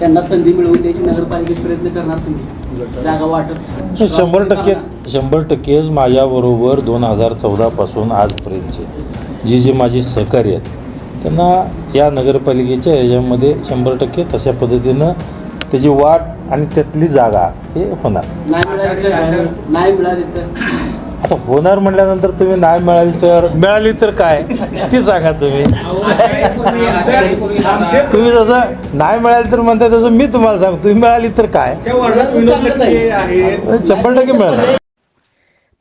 त्यांना संधी मिळवून द्यायची नगरपालिकेत प्रयत्न करणार तुम्ही. जागा वाटत शंभर टक्के शंभर टक्केच माझ्याबरोबर दोन हजार चौदापासून आजपर्यंतचे जी जी माझी सहकारी आहेत त्यांना या नगरपालिकेच्या याच्यामध्ये शंभर टक्के तशा पद्धतीनं त्याची वाट आणि त्यातली जागा हे होणार. नाही मिळाली तर नाही मिळाली तर आता होणार म्हटल्यानंतर तुम्ही नाही मिळाली तर मिळाली तर काय? ती सांगा तुम्ही. तुम्ही जसं नाही मिळाली तर म्हणताय तसं मी तुम्हाला सांगतो. तुम्ही मिळाली तर काय. शंभर टक्के मिळणार.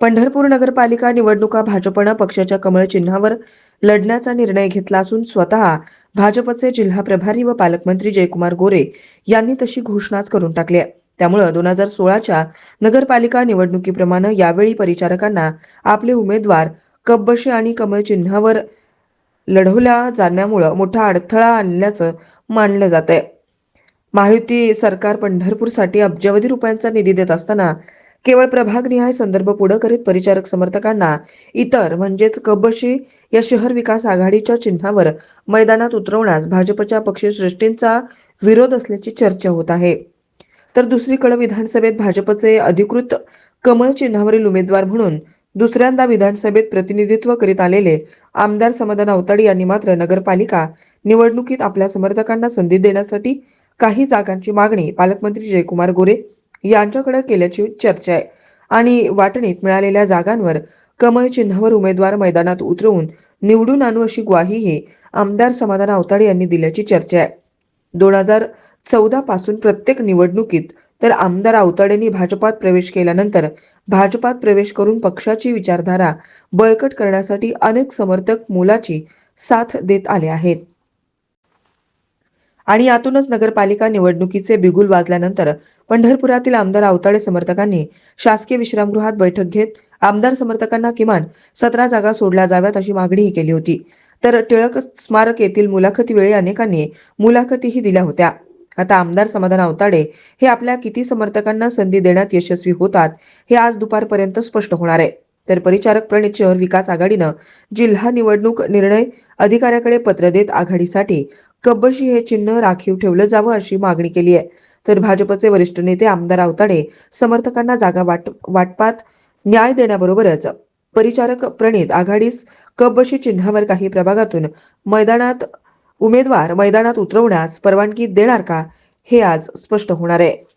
पंढरपूर नगरपालिका निवडणुका भाजपनं पक्षाच्या कमळ चिन्हावर लढण्याचा निर्णय घेतला असून स्वतः भाजपचे जिल्हा प्रभारी व पालकमंत्री जयकुमार गोरे यांनी तशी घोषणाच करून टाकली आहे. त्यामुळं दोन हजार सोळाच्या नगरपालिका निवडणुकीप्रमाणे यावेळी परिचारकांना आपले उमेदवार कब्बशी आणि कमळ चिन्हावर लढवल्या जाण्यामुळं मोठा अडथळा आणल्याचं मानलं जात आहे महायुती सरकार पंढरपूरसाठी अब्जावधी रुपयांचा निधी देत असताना केवळ प्रभागनिहाय संदर्भ पुढे करीत परिचारक समर्थकांना इतर म्हणजेच कबशी या शहर विकास आघाडीच्या चिन्हावर मैदानात उतरवण्यास भाजपच्या पक्षश्रेष्ठींचा विरोध असल्याची चर्चा होत आहे. तर दुसरीकडे विधानसभेत भाजपचे अधिकृत कमळ चिन्हावरील उमेदवार म्हणून दुसऱ्यांदा विधानसभेत प्रतिनिधित्व करीत आलेले आमदार समाधान अवताडी यांनी मात्र नगरपालिका निवडणुकीत आपल्या समर्थकांना संधी देण्यासाठी काही जागांची मागणी पालकमंत्री जयकुमार गोरे यांच्याकडे केल्याची चर्चा आहे. आणि वाटणीत मिळालेल्या जागांवर कमळ चिन्हावर उमेदवार मैदानात उतरवून निवडून आणू अशी ग्वाहीही आमदार समाधान अवताडे यांनी दिल्याची चर्चा आहे. दोन हजार चौदा पासून प्रत्येक निवडणुकीत तर आमदार अवताडेंनी भाजपात प्रवेश केल्यानंतर भाजपात प्रवेश करून पक्षाची विचारधारा बळकट करण्यासाठी अनेक समर्थक मोलाची साथ देत आले आहेत. आणि यातूनच नगरपालिका निवडणुकीचे बिगुल वाजल्यानंतर पंढरपुरातील आमदार आवताडे समर्थकांनी शासकीय विश्रामगृहात बैठक घेत आमदार समर्थकांना किमान सतरा जागा सोडल्या जाव्यात अशी मागणीही केली होती. तर टिळक स्मारक येथील मुलाखतीवेळी अनेकांनी मुलाखतीही दिल्या होत्या. आता आमदार समाधान अवताडे हे आपल्या किती समर्थकांना संधी देण्यात यशस्वी होतात हे आज दुपारपर्यंत स्पष्ट होणार आहे. तर परिचारक प्रणित शहर विकास आघाडीनं जिल्हा निवडणूक निर्णय अधिकाऱ्याकडे पत्र देत आघाडीसाठी कब्बशी हे चिन्ह राखीव ठेवलं जावं अशी मागणी केली आहे. तर भाजपचे वरिष्ठ नेते आमदार अवताडे समर्थकांना जागा वाट वाटपात न्याय देण्याबरोबरच परिचारक प्रणित आघाडीस कब्बशी चिन्हावर काही प्रभागातून मैदानात उमेदवार मैदानात उतरवण्यास परवानगी देणार का हे आज स्पष्ट होणार आहे.